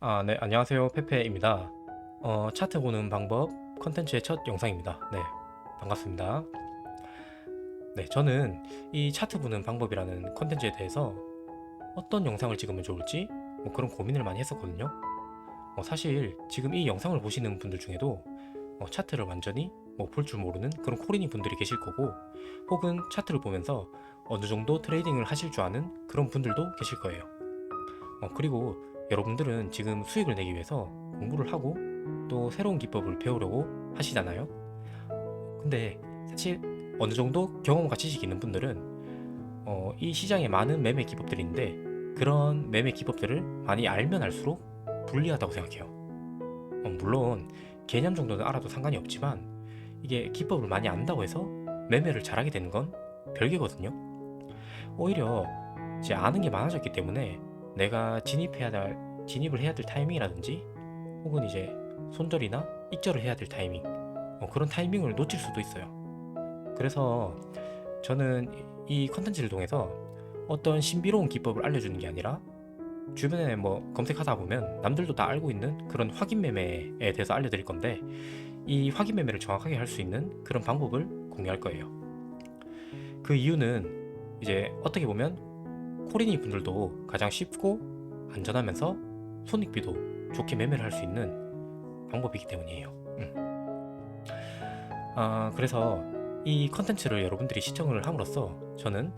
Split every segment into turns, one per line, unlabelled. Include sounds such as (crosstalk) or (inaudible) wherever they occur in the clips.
아, 네, 안녕하세요. 페페입니다. 어, 차트 보는 방법 컨텐츠의 첫 영상입니다. 네, 반갑습니다. 네, 저는 이 차트 보는 방법이라는 컨텐츠에 대해서 어떤 영상을 찍으면 좋을지 뭐 그런 고민을 많이 했었거든요. 어, 사실 지금 이 영상을 보시는 분들 중에도 어, 차트를 완전히 뭐 볼 줄 모르는 그런 코리니 분들이 계실 거고 혹은 차트를 보면서 어느 정도 트레이딩을 하실 줄 아는 그런 분들도 계실 거예요. 어, 그리고 여러분들은 지금 수익을 내기 위해서 공부를 하고 또 새로운 기법을 배우려고 하시잖아요. 근데 사실 어느 정도 경험과 지식이 있는 분들은 어, 이 시장에 많은 매매 기법들이 있는데 그런 매매 기법들을 많이 알면 알수록 불리하다고 생각해요. 어, 물론 개념 정도는 알아도 상관이 없지만 이게 기법을 많이 안다고 해서 매매를 잘하게 되는 건 별개거든요. 오히려 이제 아는 게 많아졌기 때문에 내가 진입해야 될 진입을 해야 될 타이밍이라든지 혹은 이제 손절이나 익절을 해야 될 타이밍 어, 그런 타이밍을 놓칠 수도 있어요. 그래서 저는 이 컨텐츠를 통해서 어떤 신비로운 기법을 알려주는 게 아니라 주변에 뭐 검색하다 보면 남들도 다 알고 있는 그런 확인 매매에 대해서 알려드릴 건데 이 확인 매매를 정확하게 할 수 있는 그런 방법을 공유할 거예요. 그 이유는 이제 어떻게 보면 코리니 분들도 가장 쉽고 안전하면서 손익비도 좋게 매매를 할 수 있는 방법이기 때문이에요. 음. 아, 그래서 이 컨텐츠를 여러분들이 시청을 함으로써 저는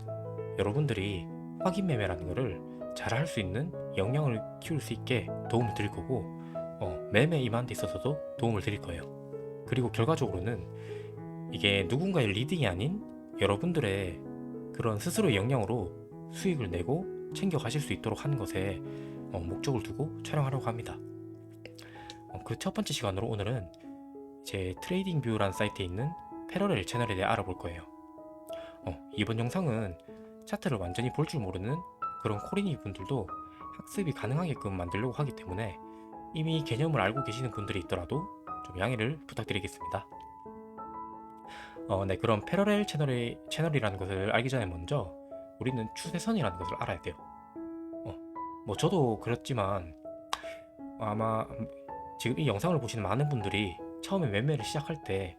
여러분들이 확인 매매라는 거를 잘할 수 있는 역량을 키울 수 있게 도움을 드릴 거고 어, 매매 임하는 데 있어서도 도움을 드릴 거예요. 그리고 결과적으로는 이게 누군가의 리딩이 아닌 여러분들의 그런 스스로의 역량으로 수익을 내고 챙겨 가실 수 있도록 하는 것에 어, 목적을 두고 촬영하려고 합니다. 그첫 번째 시간으로 오늘은 제 트레이딩 뷰라는 사이트에 있는 패러렐 채널에 대해 알아볼 거예요. 어, 이번 영상은 차트를 완전히 볼 줄 모르는 그런 코리니 분들도 학습이 가능하게끔 만들려고 하기 때문에 이미 개념을 알고 계시는 분들이 있더라도 좀 양해를 부탁드리겠습니다. 어, 네, 그럼 패러렐 채널의 채널이라는 것을 알기 전에 먼저 우리는 추세선이라는 것을 알아야 돼요. 어, 뭐 저도 그렇지만 아마 지금 이 영상을 보시는 많은 분들이 처음에 매매를 시작할 때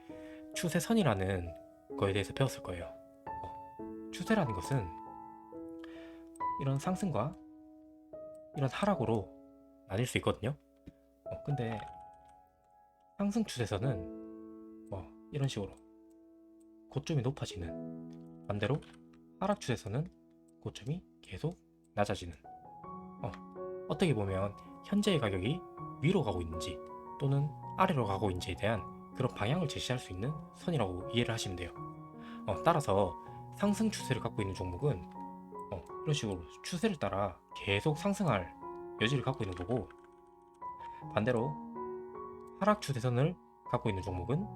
추세선이라는 거에 대해서 배웠을 거예요. 어, 추세라는 것은 이런 상승과 이런 하락으로 나뉠 수 있거든요. 어, 근데 상승 추세선은 뭐 이런 식으로 고점이 높아지는 반대로 하락 추세선은 고점이 계속 낮아지는 어, 어떻게 보면 현재의 가격이 위로 가고 있는지 또는 아래로 가고 있는지에 대한 그런 방향을 제시할 수 있는 선이라고 이해를 하시면 돼요. 어, 따라서 상승 추세를 갖고 있는 종목은 어, 이런 식으로 추세를 따라 계속 상승할 여지를 갖고 있는 거고 반대로 하락 추세선을 갖고 있는 종목은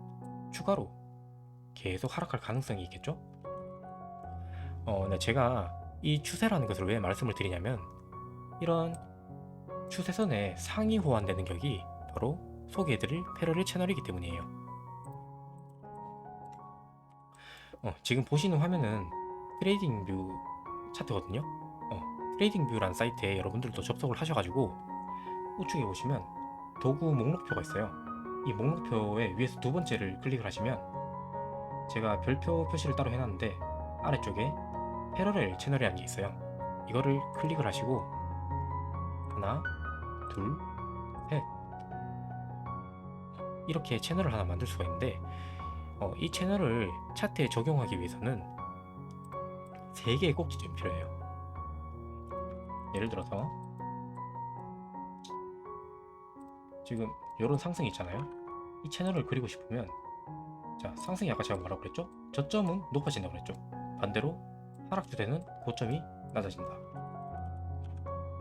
추가로 계속 하락할 가능성이 있겠죠? 어, 네, 제가 이 추세라는 것을 왜 말씀을 드리냐면 이런 추세선의 상위 호환되는 격이 바로 소개해드릴 패러렐 채널이기 때문이에요. 어, 지금 보시는 화면은 트레이딩 뷰 차트거든요. 어, 트레이딩 뷰라는 사이트에 여러분들도 접속을 하셔가지고 우측에 보시면 도구 목록표가 있어요. 이 목록표의 위에서 두 번째를 클릭을 하시면 제가 별표 표시를 따로 해놨는데 아래쪽에 패러렐 채널이라는 게 있어요. 이거를 클릭을 하시고 하나, 둘, 셋 이렇게 채널을 하나 만들 수가 있는데 어, 이 채널을 차트에 적용하기 위해서는 세 개의 꼭지점이 필요해요. 예를 들어서 지금 이런 상승이 있잖아요. 이 채널을 그리고 싶으면 자 상승이 아까 제가 뭐라고 그랬죠? 저점은 높아진다고 그랬죠. 반대로 하락 추세는 고점이 낮아진다.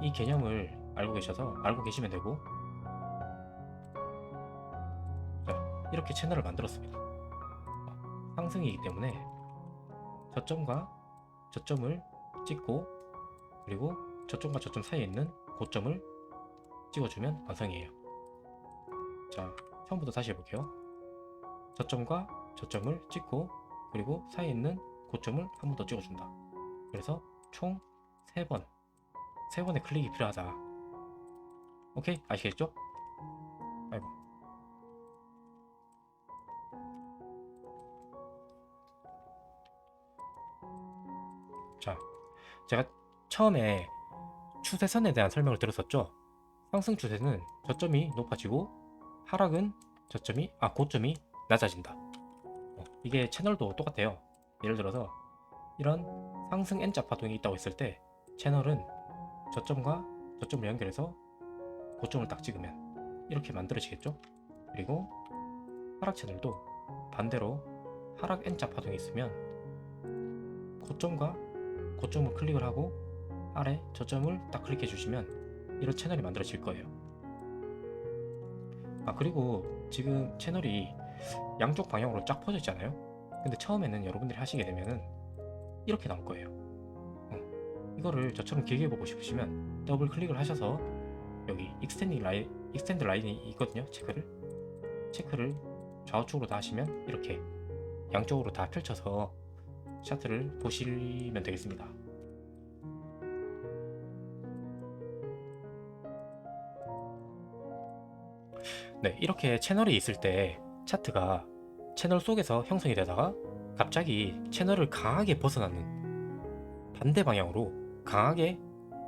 이 개념을 알고 계셔서 알고 계시면 되고 자 이렇게 채널을 만들었습니다. 상승이기 때문에 저점과 저점을 찍고 그리고 저점과 저점 사이에 있는 고점을 찍어주면 완성이에요. 자 처음부터 다시 해볼게요. 저점과 저점을 찍고 그리고 사이에 있는 고점을 한 번 더 찍어준다. 그래서 총 3번, 3번의 클릭이 필요하다. 오케이 아시겠죠? 아이고 자 제가 처음에 추세선에 대한 설명을 들었었죠 상승 추세는 저점이 높아지고 하락은 저점이 아 고점이 낮아진다 어, 이게 채널도 똑같아요 예를 들어서 이런 상승 N자 파동이 있다고 했을 때 채널은 저점과 저점을 연결해서 고점을 딱 찍으면 이렇게 만들어지겠죠? 그리고 하락 채널도 반대로 하락 N자 파동이 있으면 고점과 고점을 클릭을 하고 아래 저점을 딱 클릭해 주시면 이런 채널이 만들어질 거예요. 아 그리고 지금 채널이 양쪽 방향으로 쫙 퍼져 있잖아요 근데 처음에는 여러분들이 하시게 되면은 이렇게 나올 거예요. 어, 이거를 저처럼 길게 보고 싶으시면 더블 클릭을 하셔서 여기 익스텐딩 라인 익스텐드 라인이 있거든요 체크를. 체크를 좌우측으로 다 하시면 이렇게 양쪽으로 다 펼쳐서 차트를 보시면 되겠습니다. 네 이렇게 채널이 있을 때 차트가 채널 속에서 형성이 되다가 갑자기 채널을 강하게 벗어나는 반대 방향으로 강하게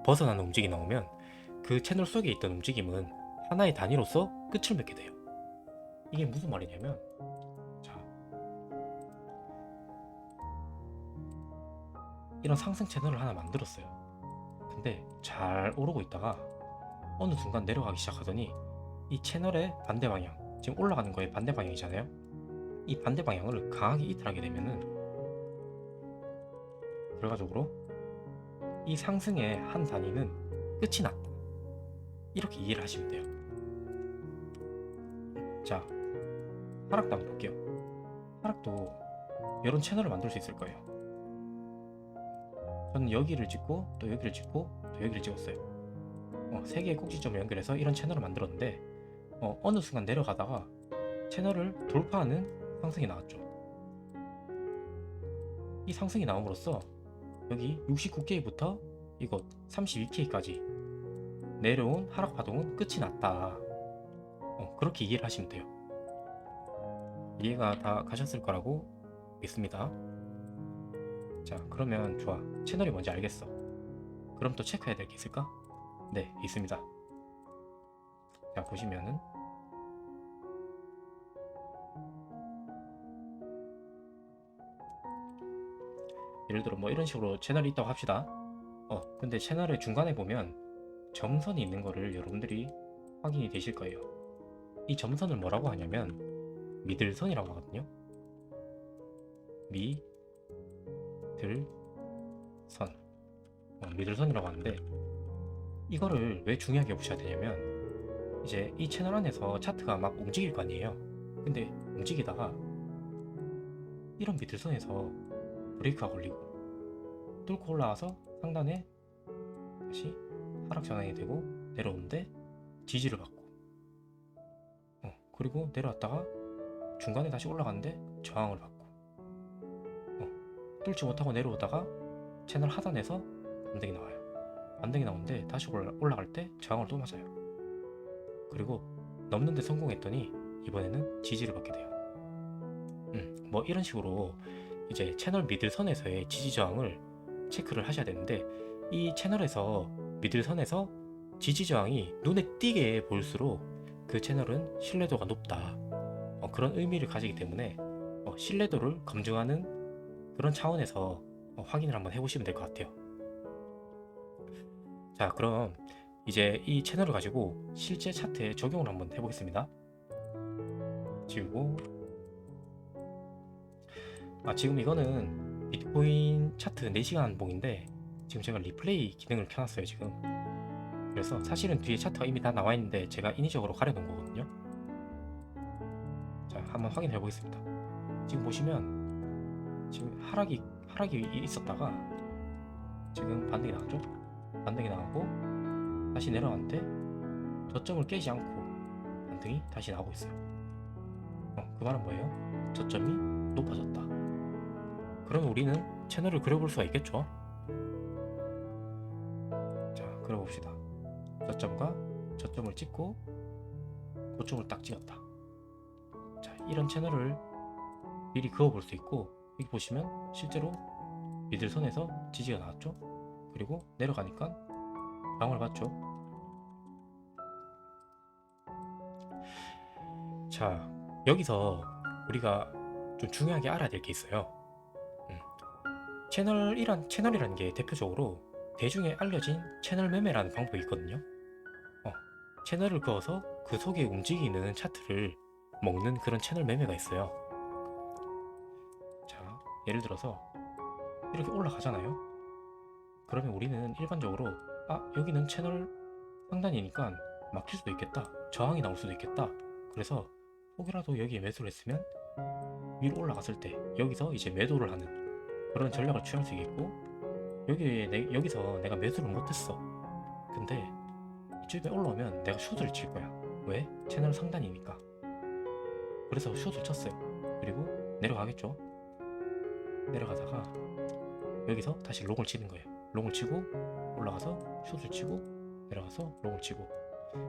벗어나는 움직임이 나오면 그 채널 속에 있던 움직임은 하나의 단위로서 끝을 맺게 돼요. 이게 무슨 말이냐면 자 이런 상승 채널을 하나 만들었어요. 근데 잘 오르고 있다가 어느 순간 내려가기 시작하더니 이 채널의 반대 방향 지금 올라가는 거의 반대 방향이잖아요. 이 반대 방향을 강하게 이탈하게 되면은 결과적으로 이 상승의 한 단위는 끝이 났다. 이렇게 이해를 하시면 돼요. 자, 하락도 한번 볼게요. 하락도 이런 채널을 만들 수 있을 거예요. 저는 여기를 찍고 또 여기를 찍고 또 여기를 찍었어요. 어, 세 개의 꼭지점을 연결해서 이런 채널을 만들었는데 어, 어느 순간 내려가다가 채널을 돌파하는 상승이 나왔죠. 이 상승이 나옴으로써 여기 69K부터 이곳 32K까지 내려온 하락 파동은 끝이 났다. 어, 그렇게 이해를 하시면 돼요. 이해가 다 가셨을 거라고 믿습니다. 자, 그러면 좋아. 채널이 뭔지 알겠어. 그럼 또 체크해야 될 게 있을까? 네, 있습니다. 자, 보시면은 예를 들어 뭐 이런 식으로 채널이 있다고 합시다. 어, 근데 채널의 중간에 보면 점선이 있는 거를 여러분들이 확인이 되실 거예요. 이 점선을 뭐라고 하냐면 미들선이라고 하거든요. 미, 들, 선. 어, 미들선이라고 하는데 이거를 왜 중요하게 보셔야 되냐면 이제 이 채널 안에서 차트가 막 움직일 거 아니에요. 근데 움직이다가 이런 미들선에서 브레이크가 걸리고 뚫고 올라와서 상단에 다시 하락 전환이 되고 내려오는데 지지를 받고 어, 그리고 내려왔다가 중간에 다시 올라가는데 저항을 받고 어, 뚫지 못하고 내려오다가 채널 하단에서 반등이 나와요. 반등이 나오는데 다시 올라, 올라갈 때 저항을 또 맞아요. 그리고 넘는데 성공했더니 이번에는 지지를 받게 돼요. 음, 뭐 이런 식으로 이제 채널 미들 선에서의 지지 저항을 체크를 하셔야 되는데 이 채널에서 미들 선에서 지지 저항이 눈에 띄게 볼수록 그 채널은 신뢰도가 높다 어, 그런 의미를 가지기 때문에 어, 신뢰도를 검증하는 그런 차원에서 어, 확인을 한번 해보시면 될 것 같아요. 자 그럼 이제 이 채널을 가지고 실제 차트에 적용을 한번 해보겠습니다. 지우고 아 지금 이거는 비트코인 차트 4시간 봉인데 지금 제가 리플레이 기능을 켜놨어요 지금. 그래서 사실은 뒤에 차트가 이미 다 나와 있는데 제가 인위적으로 가려놓은 거거든요. 자 한번 확인해 보겠습니다. 지금 보시면 지금 하락이 하락이 있었다가 지금 반등이 나왔죠? 반등이 나오고 다시 내려왔는데 저점을 깨지 않고 반등이 다시 나오고 있어요. 어, 그 말은 뭐예요? 저점이 높아졌다 그러면 우리는 채널을 그려볼 수가 있겠죠 자 그려봅시다 저점과 저점을 찍고 고점을 딱 찍었다. 자, 이런 채널을 미리 그어볼 수 있고 여기 보시면 실제로 미들 선에서 지지가 나왔죠. 그리고 내려가니까 방을 봤죠. 자, 여기서 우리가 좀 중요하게 알아야 될 게 있어요. 음. 채널이란 채널이라는 게 대표적으로 대중에 알려진 채널 매매라는 방법이 있거든요. 어, 채널을 그어서 그 속에 움직이는 차트를 먹는 그런 채널 매매가 있어요. 자, 예를 들어서 이렇게 올라가잖아요. 그러면 우리는 일반적으로 아 여기는 채널 상단이니까 막힐 수도 있겠다. 저항이 나올 수도 있겠다. 그래서 혹이라도 여기에 매수를 했으면 위로 올라갔을 때 여기서 이제 매도를 하는 그런 전략을 취할 수 있겠고 여기에 내, 여기서 내가 매수를 못했어. 근데 이쯤에 올라오면 내가 숏을 칠 거야. 왜? 채널 상단이니까. 그래서 숏을 쳤어요. 그리고 내려가겠죠. 내려가다가 여기서 다시 롱을 치는 거예요. 롱을 치고 올라가서 숏을 치고 내려가서 롱을 치고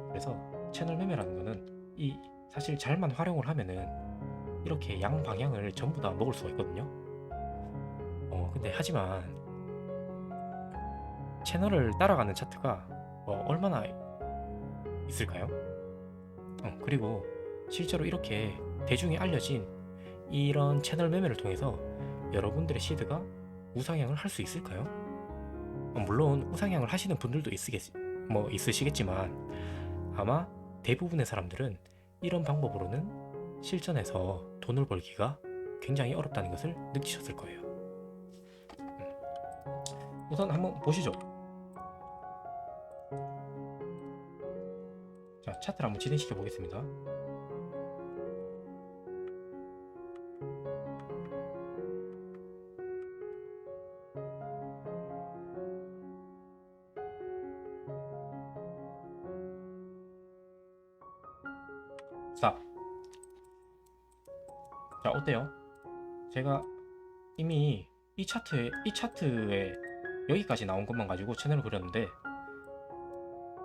그래서 채널 매매라는 거는 이 사실 잘만 활용을 하면은 이렇게 양 방향을 전부 다 먹을 수가 있거든요. 어 근데 하지만 채널을 따라가는 차트가 어, 얼마나 있을까요? 어, 그리고 실제로 이렇게 대중에 알려진 이런 채널 매매를 통해서 여러분들의 시드가 우상향을 할 수 있을까요? 어, 물론 우상향을 하시는 분들도 있으겠, 뭐 있으시겠지만 아마 대부분의 사람들은 이런 방법으로는 실전에서 돈을 벌기가 굉장히 어렵다는 것을 느끼셨을 거예요. 음. 우선 한번 보시죠. 자, 차트를 한번 진행시켜 보겠습니다. 자, 자 어때요? 제가 이미 이 차트에 이 차트에 여기까지 나온 것만 가지고 채널을 그렸는데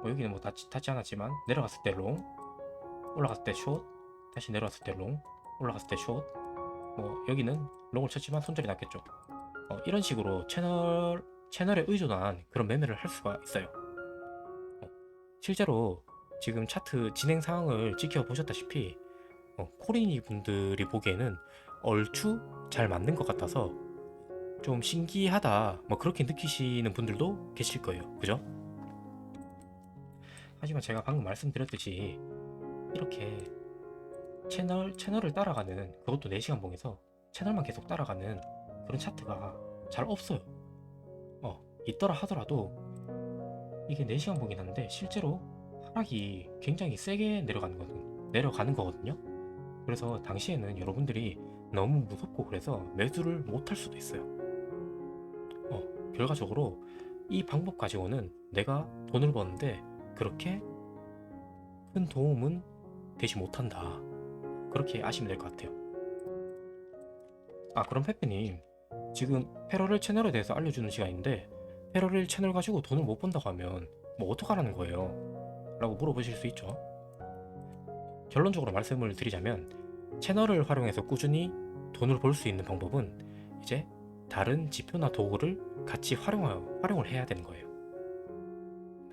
뭐 여기는 뭐 닿지, 닿지 않았지만 내려갔을 때 롱, 올라갔을 때 숏, 다시 내려갔을 때 롱, 올라갔을 때 숏, 뭐 여기는 롱을 쳤지만 손절이 났겠죠. 어, 이런 식으로 채널 채널에 의존한 그런 매매를 할 수가 있어요. 어, 실제로 지금 차트 진행 상황을 지켜보셨다시피 어, 코리니 분들이 보기에는 얼추 잘 맞는 것 같아서 좀 신기하다 뭐 그렇게 느끼시는 분들도 계실 거예요 그죠? 하지만 제가 방금 말씀드렸듯이 이렇게 채널 채널을 따라가는 그것도 4시간 봉에서 채널만 계속 따라가는 그런 차트가 잘 없어요 어 있더라 하더라도 이게 4시간 봉이 났는데 실제로 하락이 굉장히 세게 내려가는 거든 내려가는 거거든요. 그래서 당시에는 여러분들이 너무 무섭고 그래서 매수를 못할 수도 있어요. 어, 결과적으로 이 방법 가지고는 내가 돈을 버는데 그렇게 큰 도움은 되지 못한다. 그렇게 아시면 될 것 같아요. 아, 그럼 페페님, 지금 패러렐 채널에 대해서 알려주는 시간인데 패러렐 채널 가지고 돈을 못 번다고 하면 뭐 어떡하라는 거예요? 라고 물어보실 수 있죠. 결론적으로 말씀을 드리자면 채널을 활용해서 꾸준히 돈을 벌 수 있는 방법은 이제 다른 지표나 도구를 같이 활용, 활용을 해야 되는 거예요.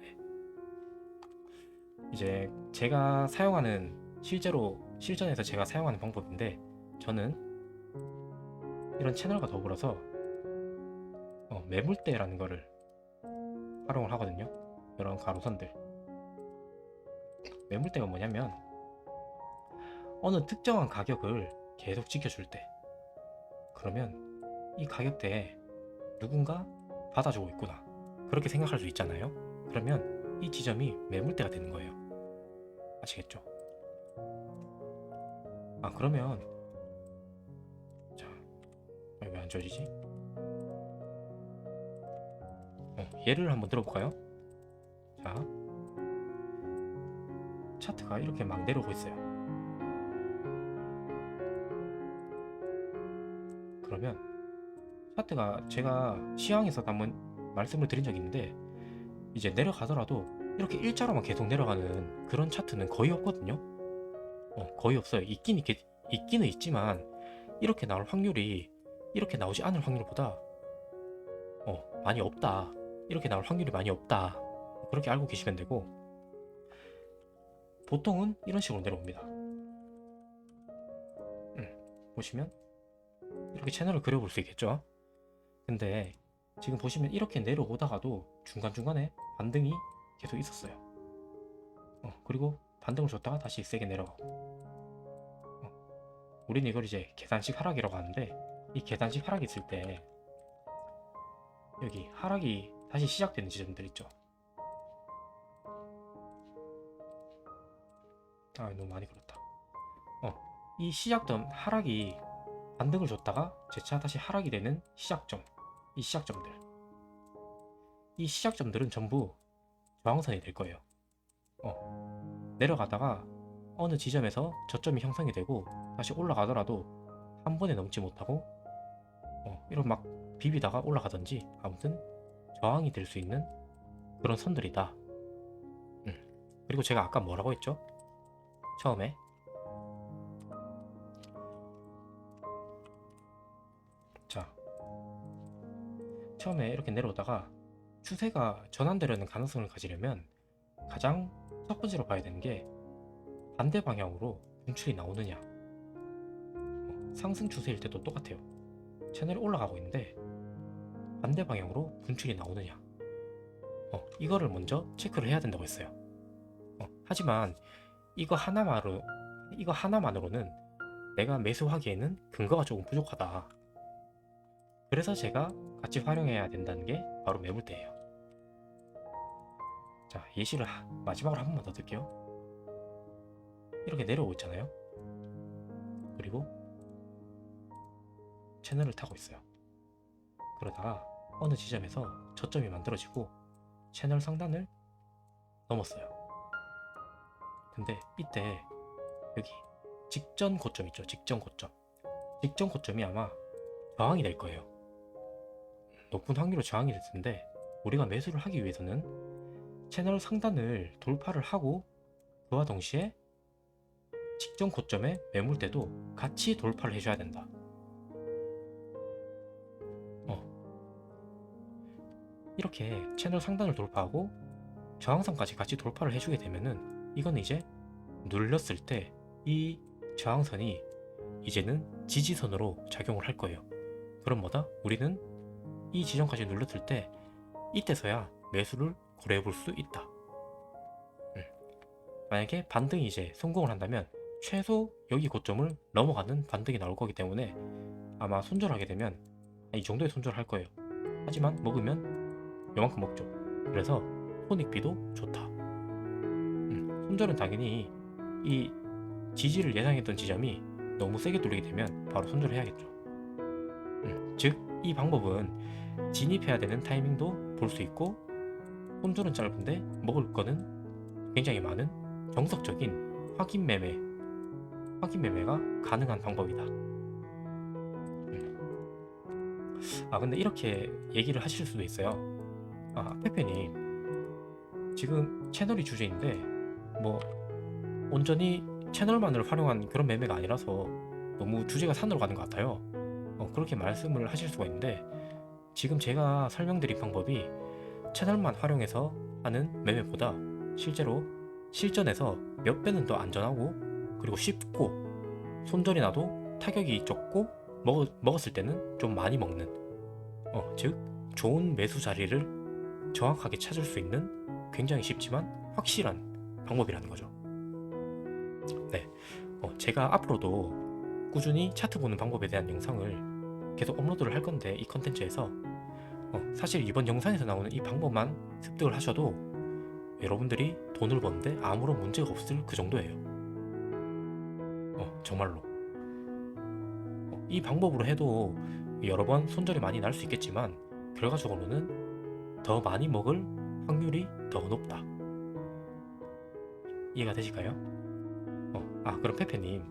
네. 이제 제가 사용하는 실제로 실전에서 제가 사용하는 방법인데 저는 이런 채널과 더불어서 어, 매물대라는 거를 활용을 하거든요. 이런 가로선들. 매물대가 뭐냐면 어느 특정한 가격을 계속 지켜줄 때 그러면 이 가격대에 누군가 받아주고 있구나 그렇게 생각할 수 있잖아요 그러면 이 지점이 매물대가 되는 거예요 아시겠죠? 아 그러면 자 왜 안 지워지지? 어, 예를 한번 들어볼까요? 자 차트가 이렇게 막 내려오고 있어요. 그러면 차트가 제가 시황에서 한번 말씀을 드린 적이 있는데 이제 내려가더라도 이렇게 일자로만 계속 내려가는 그런 차트는 거의 없거든요. 어, 거의 없어요. 있긴 있, 있기는 있지만 이렇게 나올 확률이 이렇게 나오지 않을 확률보다 어, 많이 없다. 이렇게 나올 확률이 많이 없다. 그렇게 알고 계시면 되고 보통은 이런 식으로 내려옵니다. 음, 보시면 이렇게 채널을 그려볼 수 있겠죠. 근데 지금 보시면 이렇게 내려오다가도 중간중간에 반등이 계속 있었어요. 어, 그리고 반등을 줬다가 다시 세게 내려가고. 어, 우리는 이걸 이제 계단식 하락이라고 하는데 이 계단식 하락이 있을 때 여기 하락이 다시 시작되는 지점들 있죠. 아 너무 많이 그렇다. 어, 이 시작점 하락이 반등을 줬다가 재차 다시 하락이 되는 시작점, 이 시작점들. 이 시작점들은 전부 저항선이 될 거예요. 어, 내려가다가 어느 지점에서 저점이 형성이 되고 다시 올라가더라도 한 번에 넘지 못하고 어, 이런 막 비비다가 올라가든지 아무튼 저항이 될 수 있는 그런 선들이다. 음. 그리고 제가 아까 뭐라고 했죠? 처음에 처음에 이렇게 내려오다가 추세가 전환되려는 가능성을 가지려면 가장 첫 번째로 봐야 되는 게 반대 방향으로 분출이 나오느냐. 어, 상승 추세일 때도 똑같아요. 채널이 올라가고 있는데 반대 방향으로 분출이 나오느냐. 어, 이거를 먼저 체크를 해야 된다고 했어요. 어, 하지만 이거 하나만으로 이거 하나만으로는 내가 매수하기에는 근거가 조금 부족하다. 그래서 제가 같이 활용해야 된다는 게 바로 매물대예요. 자, 예시를 하- 마지막으로 한 번만 더 들게요. 이렇게 내려오고 있잖아요. 그리고 채널을 타고 있어요. 그러다가 어느 지점에서 저점이 만들어지고 채널 상단을 넘었어요. 근데 이때 여기 직전 고점 있죠. 직전 고점. 직전 고점이 아마 저항이 될 거예요. 높은 확률로 저항이 될 텐데 우리가 매수를 하기 위해서는 채널 상단을 돌파를 하고 그와 동시에 직전 고점의 매물대도 같이 돌파를 해줘야 된다. 어. 이렇게 채널 상단을 돌파하고 저항선까지 같이 돌파를 해주게 되면은 이건 이제 눌렸을 때 이 저항선이 이제는 지지선으로 작용을 할 거예요. 그럼 뭐다? 우리는 이 지점까지 눌렀을 때 이때서야 매수를 고려해 볼 수 있다. 음. 만약에 반등이 이제 성공을 한다면 최소 여기 고점을 넘어가는 반등이 나올 거기 때문에 아마 손절하게 되면 이 정도의 손절을 할 거예요. 하지만 먹으면 요만큼 먹죠. 그래서 손익비도 좋다. 음, 손절은 당연히 이 지지를 예상했던 지점이 너무 세게 뚫리게 되면 바로 손절을 해야겠죠. 음, 즉, 이 방법은 진입해야 되는 타이밍도 볼 수 있고 손절은 짧은데 먹을 거는 굉장히 많은 정석적인 확인 매매, 확인 매매가 가능한 방법이다. 음. 아 근데 이렇게 얘기를 하실 수도 있어요. 아 페페님 지금 채널이 주제인데 뭐 온전히 채널만을 활용한 그런 매매가 아니라서 너무 주제가 산으로 가는 것 같아요. 어, 그렇게 말씀을 하실 수가 있는데 지금 제가 설명드린 방법이 채널만 활용해서 하는 매매보다 실제로 실전에서 몇 배는 더 안전하고 그리고 쉽고 손절이 나도 타격이 적고 먹, 먹었을 때는 좀 많이 먹는 어, 즉 좋은 매수 자리를 정확하게 찾을 수 있는 굉장히 쉽지만 확실한 방법이라는 거죠. 네, 어, 제가 앞으로도 꾸준히 차트 보는 방법에 대한 영상을 계속 업로드를 할 건데 이 컨텐츠에서 어, 사실 이번 영상에서 나오는 이 방법만 습득을 하셔도 여러분들이 돈을 버는데 아무런 문제가 없을 그 정도예요. 어, 정말로. 어, 이 방법으로 해도 여러 번 손절이 많이 날 수 있겠지만 결과적으로는 더 많이 먹을 확률이 더 높다. 이해가 되실까요? 어, 아 그럼 페페님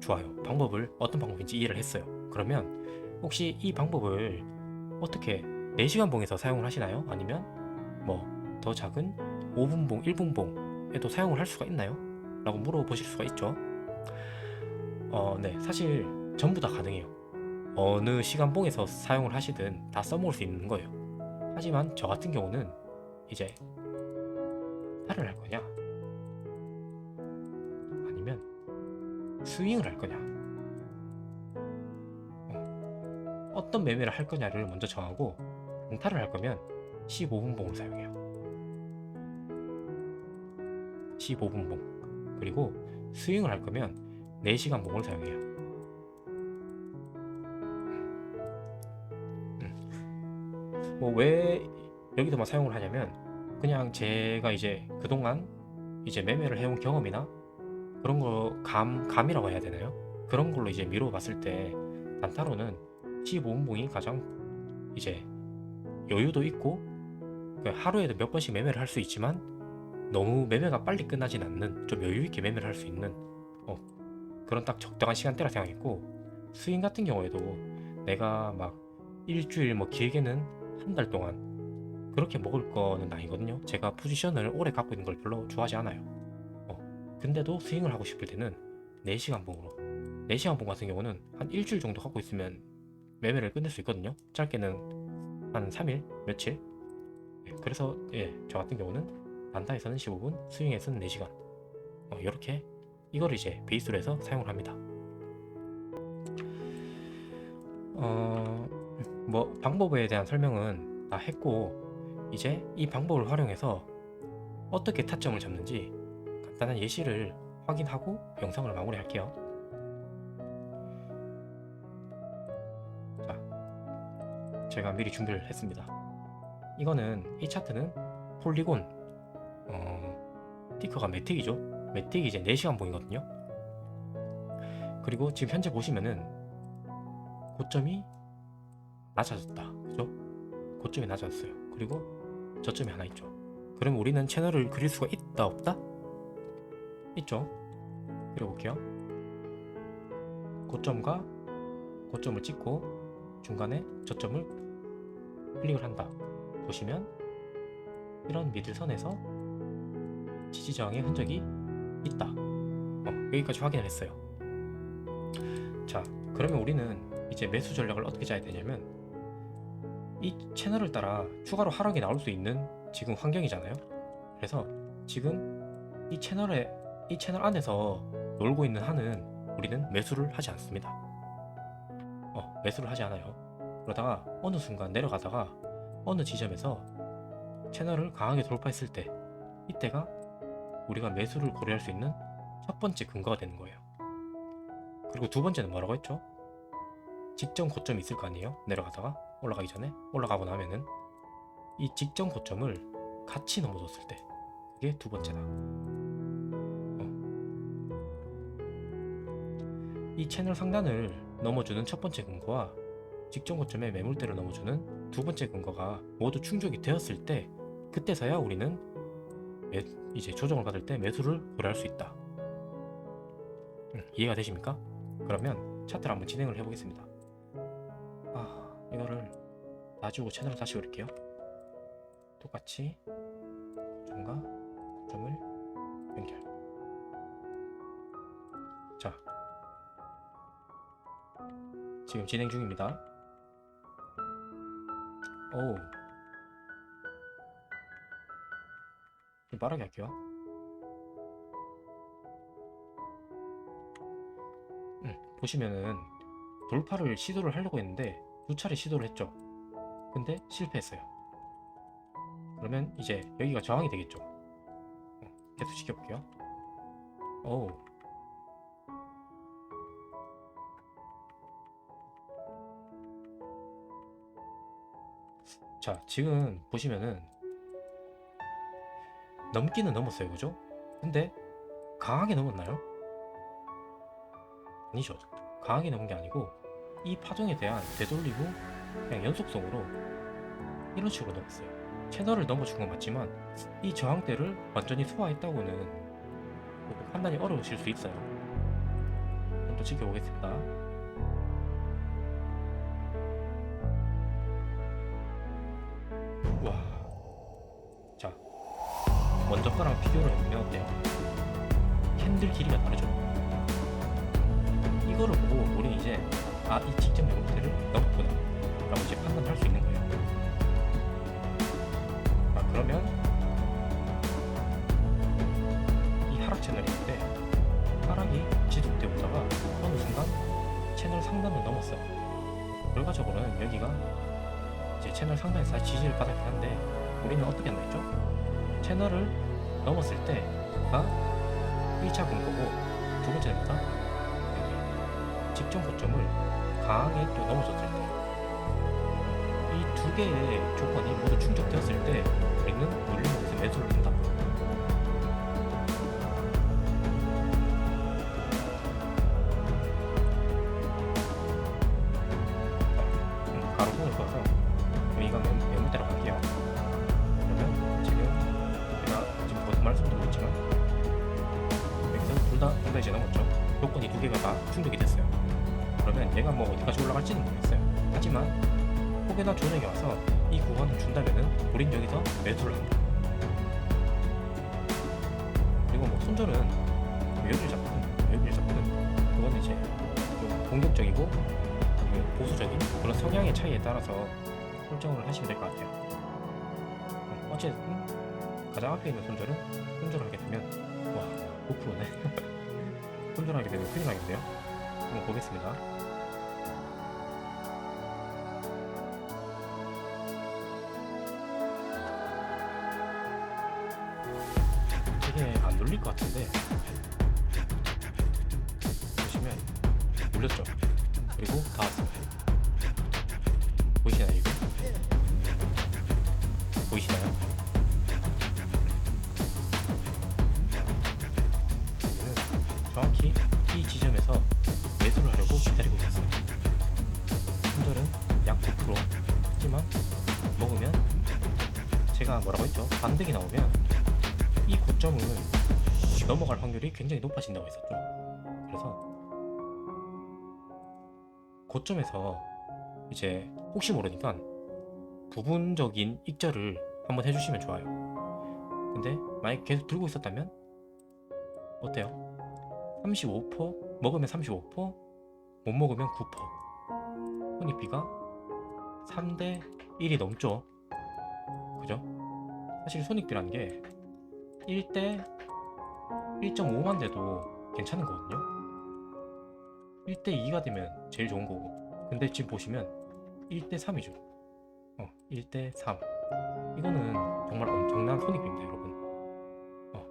좋아요. 방법을 어떤 방법인지 이해를 했어요. 그러면 혹시 이 방법을 어떻게 4시간 봉에서 사용을 하시나요? 아니면 뭐 더 작은 5분 봉, 1분 봉에도 사용을 할 수가 있나요? 라고 물어보실 수가 있죠. 어, 네, 사실 전부 다 가능해요. 어느 시간 봉에서 사용을 하시든 다 써먹을 수 있는 거예요. 하지만 저 같은 경우는 이제 탈을 할 거냐, 아니면 스윙을 할 거냐, 어, 어떤 매매를 할 거냐를 먼저 정하고 강타를 할 거면 15분봉을 사용해요. 15분봉 그리고 스윙을 할 거면 4시간 봉을 사용해요. 뭐왜 여기서만 사용을 하냐면 그냥 제가 이제 그동안 이제 매매를 해온 경험이나 그런 거 감, 감이라고 해야 되나요? 그런 걸로 이제 미뤄 봤을 때 단타로는 15분봉이 가장 이제 여유도 있고 그 하루에도 몇 번씩 매매를 할 수 있지만 너무 매매가 빨리 끝나진 않는 좀 여유 있게 매매를 할 수 있는 어, 그런 딱 적당한 시간대라 생각했고 스윙 같은 경우에도 내가 막 일주일 뭐 길게는 한 달 동안 그렇게 먹을 거는 아니거든요. 제가 포지션을 오래 갖고 있는 걸 별로 좋아하지 않아요. 어, 근데도 스윙을 하고 싶을 때는 4시간 봉으로 4시간 봉 같은 경우는 한 일주일 정도 갖고 있으면 매매를 끝낼 수 있거든요. 짧게는 한 3일, 며칠. 예, 그래서 예, 저 같은 경우는 단타에서는 15분, 스윙에서는 4시간. 어, 이렇게 이걸 이제 베이스로 해서 사용을 합니다. 어, 뭐 방법에 대한 설명은 다 했고 이제 이 방법을 활용해서 어떻게 타점을 잡는지 간단한 예시를 확인하고 영상을 마무리할게요. 제가 미리 준비를 했습니다. 이거는 이 차트는 폴리곤 어, 티커가 매틱이죠. 매틱이 이제 4시간 봉이거든요. 그리고 지금 현재 보시면은 고점이 낮아졌다. 그죠? 고점이 낮아졌어요. 그리고 저점이 하나 있죠. 그럼 우리는 채널을 그릴 수가 있다 없다? 있죠. 그려볼게요. 고점과 고점을 찍고 중간에 저점을 클릭을 한다. 보시면 이런 미들선에서 지지저항의 흔적이 있다. 어, 여기까지 확인을 했어요. 자, 그러면 우리는 이제 매수 전략을 어떻게 짜야 되냐면 이 채널을 따라 추가로 하락이 나올 수 있는 지금 환경이잖아요. 그래서 지금 이 채널에 이 채널 안에서 놀고 있는 한은 우리는 매수를 하지 않습니다. 어, 매수를 하지 않아요. 그러다가 어느 순간 내려가다가 어느 지점에서 채널을 강하게 돌파했을 때 이때가 우리가 매수를 고려할 수 있는 첫 번째 근거가 되는 거예요. 그리고 두 번째는 뭐라고 했죠? 직전 고점이 있을 거 아니에요? 내려가다가 올라가기 전에 올라가고 나면은 이 직전 고점을 같이 넘어졌을 때 그게 두 번째다. 어. 이 채널 상단을 넘어주는 첫 번째 근거와 직전 고점에 매물대를 넘어주는 두 번째 근거가 모두 충족이 되었을 때 그때서야 우리는 매, 이제 조정을 받을 때 매수를 고려할 수 있다. 음, 이해가 되십니까? 그러면 차트를 한번 진행을 해보겠습니다. 아, 이거를 놔주고 채널을 다시 올릴게요. 똑같이 점과 점을 연결. 자, 지금 진행 중입니다. 오, 좀 빠르게 할게요. 음, 보시면은 돌파를 시도를 하려고 했는데 두 차례 시도를 했죠. 근데 실패했어요. 그러면 이제 여기가 저항이 되겠죠. 어, 계속 시켜볼게요. 오. 자, 지금 보시면은 넘기는 넘었어요, 그죠? 근데 강하게 넘었나요? 아니죠. 강하게 넘은 게 아니고 이 파동에 대한 되돌리고 그냥 연속성으로 이런 식으로 넘었어요. 채널을 넘어준 건 맞지만 이 저항대를 완전히 소화했다고는 조금 판단이 어려우실 수 있어요. 좀더 지켜보겠습니다. 채널 상단을 넘었어요. 결과적으로는 여기가 이제 채널 상단에서 다시 지지를 받았긴 한데 우리는 어떻게 한다 했죠? 채널을 넘었을 때가 1차 공고고 두 번째는 뭐다? 여기 직전 고점을 강하게 또 넘어졌을 때 이 두 개의 조건이 모두 충족되었을 때 우리는 눌림목에서 매수를 한다. 여기를 잡든 여기를 잡든 그건 이제 좀 공격적이고 보수적인 그런 성향의 차이에 따라서 설정을 하시면 될 것 같아요. 어, 어쨌든 가장 앞에 있는 손절은 손절을 하게 되면 와 5%네. 손절하게 (laughs) 되면 큰일 나겠네요. 한번 보겠습니다. 나오면 이 고점은 넘어갈 확률이 굉장히 높아진다고 했었죠. 그래서 고점에서 이제 혹시 모르니까 부분적인 익절을 한번 해주시면 좋아요. 근데 만약 계속 들고 있었다면 어때요? 35% 먹으면 35%, 못 먹으면 9%. 손익비가 3대 1이 넘죠. 그죠? 사실 손익비라는 게 1대 1.5만 돼도 괜찮은 거거든요. 1대 2가 되면 제일 좋은 거고. 근데 지금 보시면 1대 3이죠. 어, 1대 3. 이거는 정말 엄청난 손익비입니다, 여러분. 어,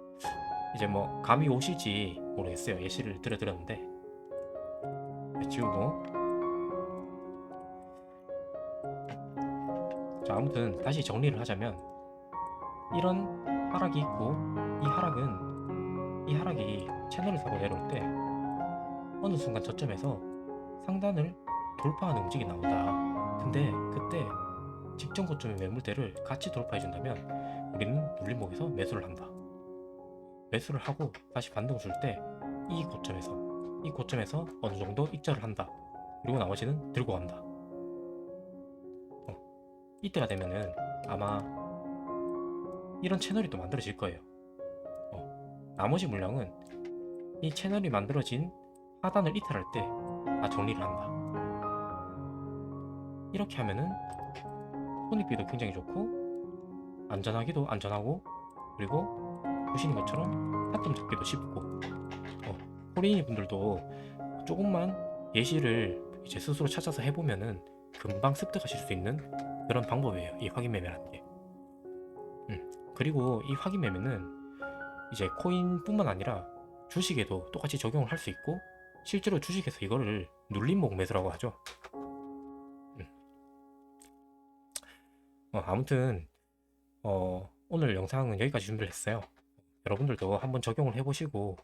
이제 뭐 감이 오실지 모르겠어요. 예시를 들어드렸는데 네, 지우고 자 아무튼 다시 정리를 하자면 이런 하락이 있고 이 하락은 이 하락이 채널을 타고 내려올 때 어느 순간 저점에서 상단을 돌파하는 움직임이 나온다. 근데 그때 직전 고점의 매물대를 같이 돌파해 준다면 우리는 눌림목에서 매수를 한다. 매수를 하고 다시 반등을 줄 때 이 고점에서 이 고점에서 어느 정도 익절을 한다. 그리고 나머지는 들고 간다. 어, 이때가 되면은 아마 이런 채널이 또 만들어질 거예요. 어, 나머지 물량은 이 채널이 만들어진 하단을 이탈할 때 다 정리를 한다. 이렇게 하면은 손익비도 굉장히 좋고 안전하기도 안전하고 그리고 보시는 것처럼 타점 잡기도 쉽고 어, 코리인 분들도 조금만 예시를 이제 스스로 찾아서 해보면은 금방 습득하실 수 있는 그런 방법이에요. 이 확인 매매라는 게. 음, 그리고 이 확인 매매는 이제 코인뿐만 아니라 주식에도 똑같이 적용을 할 수 있고 실제로 주식에서 이거를 눌림목 매수라고 하죠. 음. 어, 아무튼 어, 오늘 영상은 여기까지 준비를 했어요. 여러분들도 한번 적용을 해보시고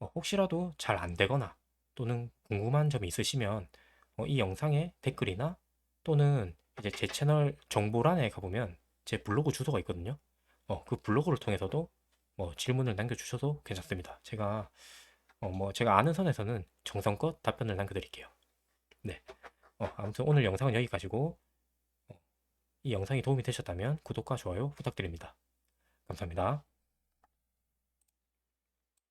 어, 혹시라도 잘 안 되거나 또는 궁금한 점이 있으시면 어, 이 영상에 댓글이나 또는 이제 제 채널 정보란에 가보면 제 블로그 주소가 있거든요. 어, 그 블로그를 통해서도 뭐 질문을 남겨주셔도 괜찮습니다. 제가 어, 뭐 제가 아는 선에서는 정성껏 답변을 남겨드릴게요. 네. 어, 아무튼 오늘 영상은 여기까지고 어, 이 영상이 도움이 되셨다면 구독과 좋아요 부탁드립니다. 감사합니다.